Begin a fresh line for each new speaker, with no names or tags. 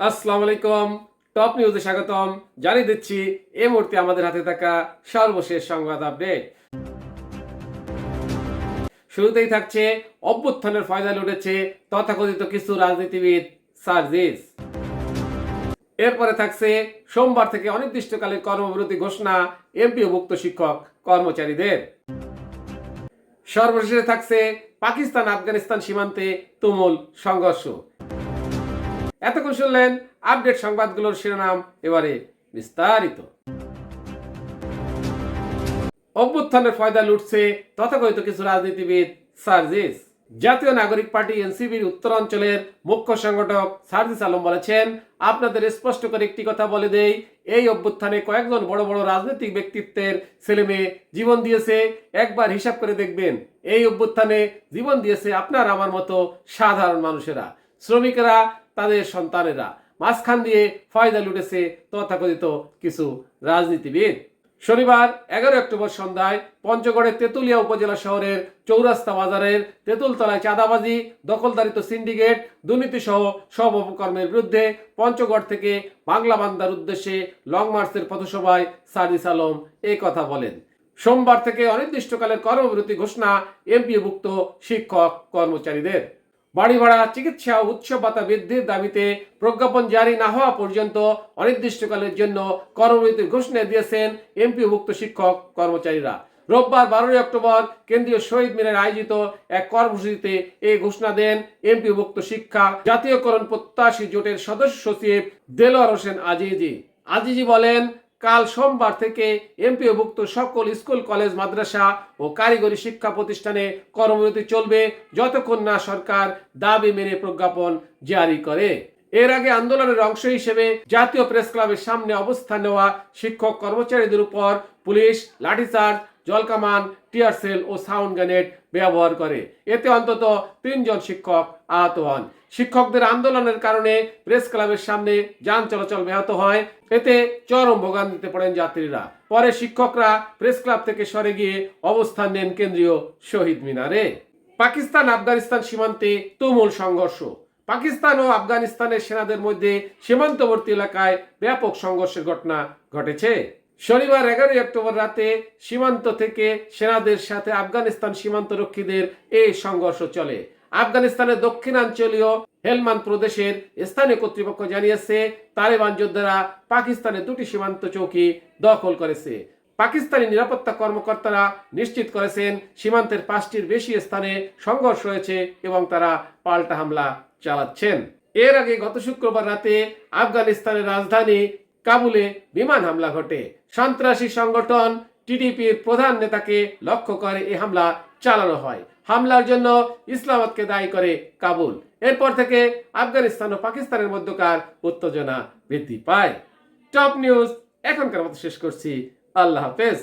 আসসালামু আলাইকুম, টপ নিউজে স্বাগতম। জানিয়ে দিচ্ছি এই মুহূর্তে আমাদের হাতে থাকা সর্বশেষ সংবাদ আপডেট। শুরুতেই থাকছে, অভ্যুত্থানের ফয়দা লুটেছে তথাকথিত কিছু রাজনীতিবিদ সার্জিস। এরপরে থাকছে, সোমবার থেকে অনির্দিষ্টকালের কর্মবিরতি ঘোষণা এমপিওভুক্ত শিক্ষক কর্মচারীদের। সর্বশেষে থাকছে পাকিস্তান আফগানিস্তান সীমান্তে তুমুল সংঘর্ষ। এতক্ষণ শুনলেন আপডেট সংবাদগুলোর শিরোনাম, এবারে বিস্তারিত। অভ্যুত্থানের ফয়দা লুটছে তথাকথিত কিছু রাজনীতিবিদ সার্জিস। জাতীয় নাগরিক পার্টি এনসিবির উত্তরাঞ্চলের মুখ্য সংগঠক সার্জিস আলম বলেছেন, আপনাদের স্পষ্ট করে একটি কথা বলে দেই, এই অভ্যুত্থানে কয়েকজন বড় বড় রাজনৈতিক ব্যক্তিত্বের ছেলে মেয়ে জীবন দিয়েছে, একবার হিসাব করে দেখবেন, এই অভ্যুত্থানে জীবন দিয়েছে আপনার আমার মতো সাধারণ মানুষেরা। শ্রমিকেরা তাদের সন্তানেরা। মাঝখান দিয়ে ফয়দা লুটেছে তথাকথিত কিছু রাজনীতিবিদ। শনিবার এগারো অক্টোবর সন্ধ্যায় পঞ্চগড়ের তেঁতুলিয়া উপজেলা শহরের চৌরাস্তা বাজারের তেঁতুলতলায় চাঁদাবাজি, দখলদারিত সিন্ডিকেট দুর্নীতি সহ সব অপকর্মের বিরুদ্ধে পঞ্চগড় থেকে বাংলা বান্দার উদ্দেশ্যে লং মার্চের পথসভায় সাদিস আলম এই কথা বলেন। সোমবার থেকে অনির্দিষ্টকালের কর্মবিরতি ঘোষণা এমপিভুক্ত শিক্ষক কর্মচারীদের। বাড়ি ভাড়া, চিকিৎসা ও উৎসব ভাতা বৃদ্ধির দাবিতে প্রজ্ঞাপন জারি না হওয়া পর্যন্ত অনির্দিষ্টকালের জন্য কর্মবিরতির ঘোষণা দিয়েছেন এমপিভুক্ত শিক্ষক কর্মচারীরা। রোববার বারোই অক্টোবর কেন্দ্রীয় শহীদ মিনারে আয়োজিত এক কর্মসূচিতে এই ঘোষণা দেন এমপিভুক্ত শিক্ষা জাতীয়করণ প্রত্যাশী জোটের সদস্য সচিব দেলোয়ার হোসেন আজিজি। আজিজি বলেন কাল সোমবার থেকে এমপিওভুক্ত সকল স্কুল, কলেজ, মাদ্রাসা ও কারিগরি শিক্ষা প্রতিষ্ঠানে কর্মবিরতি চলবে যতক্ষণ না সরকার দাবি মেনে প্রজ্ঞাপন জারি করে। এর আগে আন্দোলনের অংশ হিসেবে জাতীয় প্রেস ক্লাবের সামনে অবস্থান নেওয়া শিক্ষক কর্মচারীদের উপর পুলিশ, লাঠিচার্জ জলকামান, টিয়ার সেল ও সাউন্ড গ্রেনেড ব্যবহার করে। এতে অন্তত তিনজন শিক্ষক আহত হন। শিক্ষকদের আন্দোলনের কারণে প্রেস ক্লাবের সামনে যান চলাচল ব্যাহত হয়। এতে চরম ভোগান্তিতে পড়েন যাত্রীরা। পরে শিক্ষকরা প্রেস ক্লাব থেকে সরে গিয়ে অবস্থান নেন কেন্দ্রীয় শহীদ মিনারে। পাকিস্তান আফগানিস্তান সীমান্তে তুমুল সংঘর্ষ। পাকিস্তান ও আফগানিস্তানের সেনাদের মধ্যে সীমান্তবর্তী এলাকায় ব্যাপক সংঘর্ষের ঘটনা ঘটেছে। শনিবার এগারোই অক্টোবর রাতে সীমান্ত থেকে সেনাদের সাথে আফগানিস্তান সীমান্তরক্ষীদের এই সংঘর্ষ চলে। আফগানিস্তানের দক্ষিণাঞ্চলীয় হেলমান্দ প্রদেশের স্থানীয় কর্তৃপক্ষ জানিয়েছে, তালেবান যোদ্ধারা পাকিস্তানের দুটি সীমান্ত চৌকি দখল করেছে। পাকিস্তানি নিরাপত্তা কর্মকর্তারা নিশ্চিত করেছেন, সীমান্তের পাঁচটির বেশি স্থানে সংঘর্ষ হয়েছে এবং তারা পাল্টা হামলা চালাচ্ছেন। এর আগে গত শুক্রবার রাতে আফগানিস্তানের রাজধানী কাবুলে বিমান হামলা ঘটে। সন্ত্রাসী সংগঠন টিডিপির প্রধান নেতাকে লক্ষ্য করে এই হামলা চালানো হয়। হামলার জন্য ইসলামাবাদকে দায়ী করে কাবুল। এরপর থেকে আফগানিস্তান ও পাকিস্তানের মধ্যকার উত্তেজনা বৃদ্ধি পায়। টপ নিউজ, এখনকার মতো শেষ করছি। আল্লাহ হাফেজ।